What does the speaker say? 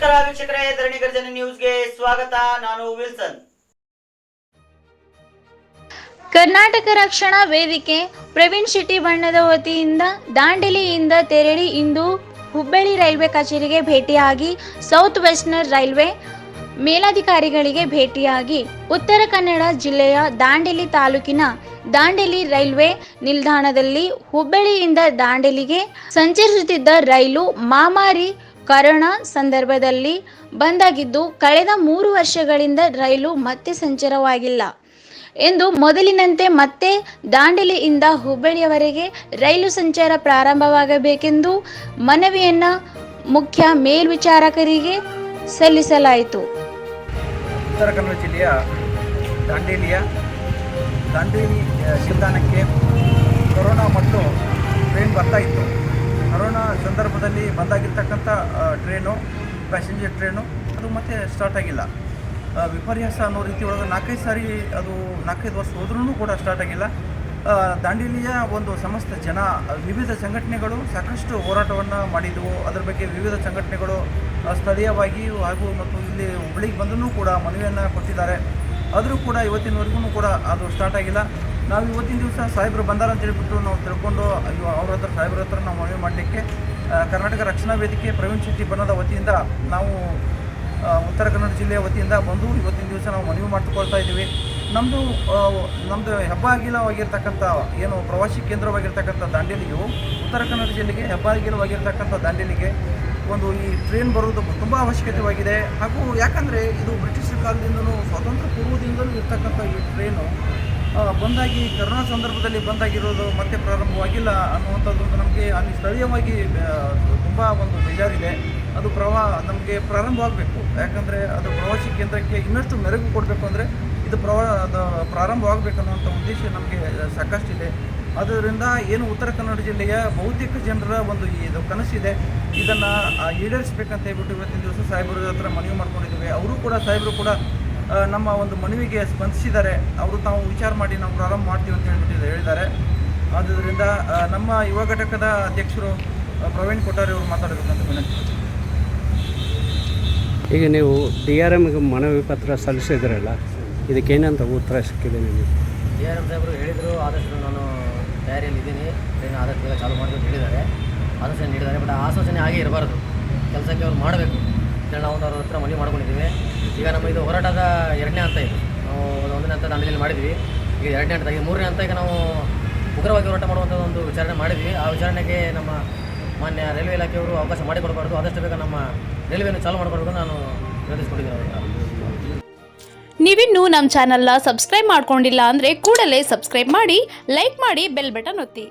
ನಮಸ್ಕಾರ ವೀಕ್ಷಕರೇ, ಧರಣಿ ಗರ್ಜನ ನ್ಯೂಸ್ಗೆ ಸ್ವಾಗತ. ನಾನು ವಿಲ್ಸನ್. ಕರ್ನಾಟಕ ರಕ್ಷಣಾ ವೇದಿಕೆ, ಪ್ರವೀಣ್ ಶೆಟ್ಟಿ ಬಣ್ಣದ ವತಿಯಿಂದ ದಾಂಡೇಲಿಯಿಂದ ತೆರಳಿ ಇಂದು ಹುಬ್ಬಳ್ಳಿ ರೈಲ್ವೆ ಕಚೇರಿಗೆ ಭೇಟಿಯಾಗಿ ಸೌತ್ ವೆಸ್ಟರ್ನ್ ರೈಲ್ವೆ ಮೇಲಾಧಿಕಾರಿಗಳಿಗೆ ಭೇಟಿಯಾಗಿ ಉತ್ತರ ಕನ್ನಡ ಜಿಲ್ಲೆಯ ದಾಂಡೇಲಿ ತಾಲೂಕಿನ ದಾಂಡೇಲಿ ರೈಲ್ವೆ ನಿಲ್ದಾಣದಲ್ಲಿ ಹುಬ್ಬಳ್ಳಿಯಿಂದ ದಾಂಡೇಲಿಗೆ ಸಂಚರಿಸುತ್ತಿದ್ದ ರೈಲು ಮಾಮಾರಿ ಕರೋಣ ಸಂದರ್ಭದಲ್ಲಿ ಬಂದಾಗಿದ್ದು ಕಳೆದ ಮೂರು ವರ್ಷಗಳಿಂದ ರೈಲು ಮತ್ತೆ ಸಂಚಾರವಾಗಿಲ್ಲ. ಎಂದು ಮೊದಲಿನಂತೆ ಮತ್ತೆ ದಾಂಡೇಲಿಯಿಂದ ಹುಬ್ಬಳ್ಳಿಯವರೆಗೆ ರೈಲು ಸಂಚಾರ ಪ್ರಾರಂಭವಾಗಬೇಕೆಂದು ಮನವಿಯನ್ನ ಮುಖ್ಯ ಮೇಲ್ವಿಚಾರಕರಿಗೆ ಸಲ್ಲಿಸಲಾಯಿತು. ಉತ್ತರ ಕನ್ನಡ ಜಿಲ್ಲೆಯ ದಾಂಡೇಲಿಯ ದಾಂಡೇಲಿ ನಿಲ್ದಾಣಕ್ಕೆ ಕೊರೋನಾ ಮತ್ತು ಟ್ರೈನ್ ಬರ್ತಾ ಇತ್ತು. ಕೊರೋನಾ ಸಂದರ್ಭದಲ್ಲಿ ಬಂದಾಗಿರ್ತಕ್ಕಂಥ ಟ್ರೈನು ಪ್ಯಾಸೆಂಜರ್ ಟ್ರೈನು, ಅದು ಮತ್ತೆ ಸ್ಟಾರ್ಟ್ ಆಗಿಲ್ಲ. ವಿಪರ್ಯಾಸ ಅನ್ನೋ ರೀತಿ ಒಳಗೆ ನಾಲ್ಕೈದು ಸಾರಿ ಅದು ನಾಲ್ಕೈದು ವರ್ಷ ಹೋದ್ರೂ ಕೂಡ ಸ್ಟಾರ್ಟ್ ಆಗಿಲ್ಲ. ದಾಂಡೇಲಿಯ ಒಂದು ಸಮಸ್ತ ಜನ ವಿವಿಧ ಸಂಘಟನೆಗಳು ಸಾಕಷ್ಟು ಹೋರಾಟವನ್ನು ಮಾಡಿದವು. ಅದರ ಬಗ್ಗೆ ವಿವಿಧ ಸಂಘಟನೆಗಳು ಸ್ಥಳೀಯವಾಗಿ ಹಾಗೂ ಮತ್ತು ಇಲ್ಲಿ ಹುಬ್ಬಳ್ಳಿಗೆ ಬಂದೂ ಕೂಡ ಮನವಿಯನ್ನು ಕೊಟ್ಟಿದ್ದಾರೆ. ಆದರೂ ಕೂಡ ಇವತ್ತಿನವರೆಗೂ ಕೂಡ ಅದು ಸ್ಟಾರ್ಟ್ ಆಗಿಲ್ಲ. ನಾವು ಇವತ್ತಿನ ದಿವಸ ಸಾಹೇಬರು ಬಂದಾರ ಅಂತ ಹೇಳ್ಬಿಟ್ಟು ನಾವು ತಿಳ್ಕೊಂಡು, ಅಯ್ಯೋ, ಅವ್ರ ಹತ್ರ ಸಾಹೇಬ್ರ ಹತ್ರ ನಾವು ಮನವಿ ಮಾಡಲಿಕ್ಕೆ ಕರ್ನಾಟಕ ರಕ್ಷಣಾ ವೇದಿಕೆ ಪ್ರವೀಣ್ ಶೆಟ್ಟಿ ಬಣ್ಣದ ವತಿಯಿಂದ ನಾವು ಉತ್ತರ ಕನ್ನಡ ಜಿಲ್ಲೆಯ ವತಿಯಿಂದ ಬಂದು ಇವತ್ತಿನ ದಿವಸ ನಾವು ಮನವಿ ಮಾಡಿಕೊಳ್ತಾ ಇದ್ದೀವಿ. ನಮ್ಮದು ನಮ್ಮದು ಹೆಬ್ಬಾಗಿಲವಾಗಿರ್ತಕ್ಕಂಥ ಏನು ಪ್ರವಾಸಿ ಕೇಂದ್ರವಾಗಿರ್ತಕ್ಕಂಥ ದಾಂಡೇಲಿಯು ಉತ್ತರ ಕನ್ನಡ ಜಿಲ್ಲೆಗೆ ಹೆಬ್ಬಾಗಿಲವಾಗಿರ್ತಕ್ಕಂಥ ದಾಂಡೇಲಿಗೆ ಒಂದು ಈ ಟ್ರೈನ್ ಬರೋದು ತುಂಬ ಅವಶ್ಯಕತೆವಾಗಿದೆ. ಹಾಗೂ ಯಾಕಂದರೆ ಇದು ಬ್ರಿಟಿಷ್ ಕಾಲದಿಂದಲೂ ಸ್ವಾತಂತ್ರ್ಯ ಪೂರ್ವದಿಂದಲೂ ಇರ್ತಕ್ಕಂಥ ಈ ಟ್ರೈನು ಬಂದಾಗಿ, ಕರೋನಾ ಸಂದರ್ಭದಲ್ಲಿ ಬಂದಾಗಿರೋದು ಮತ್ತೆ ಪ್ರಾರಂಭವಾಗಿಲ್ಲ ಅನ್ನುವಂಥದ್ದು ನಮಗೆ ಅಲ್ಲಿ ಸ್ಥಳೀಯವಾಗಿ ತುಂಬ ಒಂದು ಬೇಜಾರಿದೆ. ಅದು ಪ್ರವಾ ನಮಗೆ ಪ್ರಾರಂಭವಾಗಬೇಕು ಯಾಕಂದರೆ ಅದು ಪ್ರವಾಸಿ ಕೇಂದ್ರಕ್ಕೆ ಇನ್ನಷ್ಟು ಮೆರಗು ಕೊಡಬೇಕು ಅಂದರೆ ಇದು ಪ್ರವಾ, ಅದು ಪ್ರಾರಂಭವಾಗಬೇಕು ಅನ್ನುವಂಥ ಉದ್ದೇಶ ನಮಗೆ ಸಾಕಷ್ಟಿದೆ. ಅದರಿಂದ ಏನು ಉತ್ತರ ಕನ್ನಡ ಜಿಲ್ಲೆಯ ಬಹುತೇಕ ಜನರ ಒಂದು ಇದು ಕನಸಿದೆ. ಇದನ್ನು ಈಡೇರಿಸಬೇಕಂತ ಹೇಳ್ಬಿಟ್ಟು ಇವತ್ತಿನ ದಿವಸ ಸಾಹೇಬರ ಹತ್ರ ಮನವಿ ಮಾಡ್ಕೊಂಡಿದ್ದೀವಿ. ಅವರು ಕೂಡ, ಸಾಹೇಬರು ಕೂಡ ನಮ್ಮ ಒಂದು ಮನವಿಗೆ ಸ್ಪಂದಿಸಿದ್ದಾರೆ ಅವರು ತಾವು ವಿಚಾರ ಮಾಡಿ ನಾವು ಪ್ರಾರಂಭ ಮಾಡ್ತೀವಿ ಅಂತ ಹೇಳ್ಬಿಟ್ಟು ಹೇಳಿದ್ದಾರೆ. ಆದ್ದರಿಂದ ನಮ್ಮ ಯುವ ಘಟಕದ ಅಧ್ಯಕ್ಷರು ಪ್ರವೀಣ್ ಕೊಟ್ಟಾರಿ ಅವರು ಮಾತಾಡಬೇಕಂತ ವಿನಂತಿ ಈಗ ನೀವು ಡಿ ಆರ್ ಎಮ್ಗೆ ಮನವಿ ಪತ್ರ ಸಲ್ಲಿಸಿದ್ರಲ್ಲ ಇದಕ್ಕೇನಂತ ಉತ್ತರ ಸಿಕ್ಕಿದೆ ನಿಮಗೆ? ಡಿ ಆರ್ ಎಂ ಸಾಹೇಬರು ಹೇಳಿದರು ಆದಷ್ಟು ನಾನು ತಯಾರಿಯಲ್ಲಿ ಇದ್ದೀನಿ ಟ್ರೈನ್ ಆದಷ್ಟು ಬೇಗ ಚಾಲು ಮಾಡಬೇಕು ಅಂತ ಹೇಳಿದ್ದಾರೆ. ಆದಷ್ಟು ನೀಡಿದ್ದಾರೆ ಬಟ್ ಆ ಆಶ್ವಾಸನೆ ಹಾಗೆ ಇರಬಾರ್ದು. ಕೆಲಸಕ್ಕೆ ಅವ್ರು ಮಾಡಬೇಕು. ನಾವು ಅವ್ರ ಹತ್ರ ಮನವಿ ಮಾಡ್ಕೊಂಡಿದ್ದೀವಿ. ಈಗ ನಮ್ಮ ಇದು ಹೋರಾಟದ ಎರಡನೇ ಹಂತ ಇದು. ನಾವು ಒಂದನೇ ಹಂತ ದಾಂಡೇಲಿ ಮಾಡಿದ್ವಿ. ಈಗ ಎರಡನೇ ಹಂತ ಈಗ ಮೂರನೇ ಹಂತ ಈಗ ನಾವು ಉಗ್ರವಾಗಿ ಹೋರಾಟ ಮಾಡುವಂಥ ಒಂದು ವಿಚಾರಣೆ ಮಾಡಿದ್ವಿ. ಆ ವಿಚಾರಣೆಗೆ ನಮ್ಮ ಮಾನ್ಯ ರೈಲ್ವೆ ಇಲಾಖೆಯವರು ಅವಕಾಶ ಮಾಡಿಕೊಡಬಾರ್ದು. ಆದಷ್ಟು ಬೇಗ ನಮ್ಮ ರೈಲ್ವೆಯನ್ನು ಚಾಲು ಮಾಡಿಕೊಡ್ಬೇಕು ನಾನು ವಿರೋಧಿಸ್ಕೊಂಡಿದ್ದೀನಿ. ನೀವಿನ್ನೂ ನಮ್ಮ ಚಾನಲ್ನ ಸಬ್ಸ್ಕ್ರೈಬ್ ಮಾಡ್ಕೊಂಡಿಲ್ಲ ಅಂದರೆ ಕೂಡಲೇ ಸಬ್ಸ್ಕ್ರೈಬ್ ಮಾಡಿ, ಲೈಕ್ ಮಾಡಿ, ಬೆಲ್ ಬಟನ್ ಒತ್ತಿ.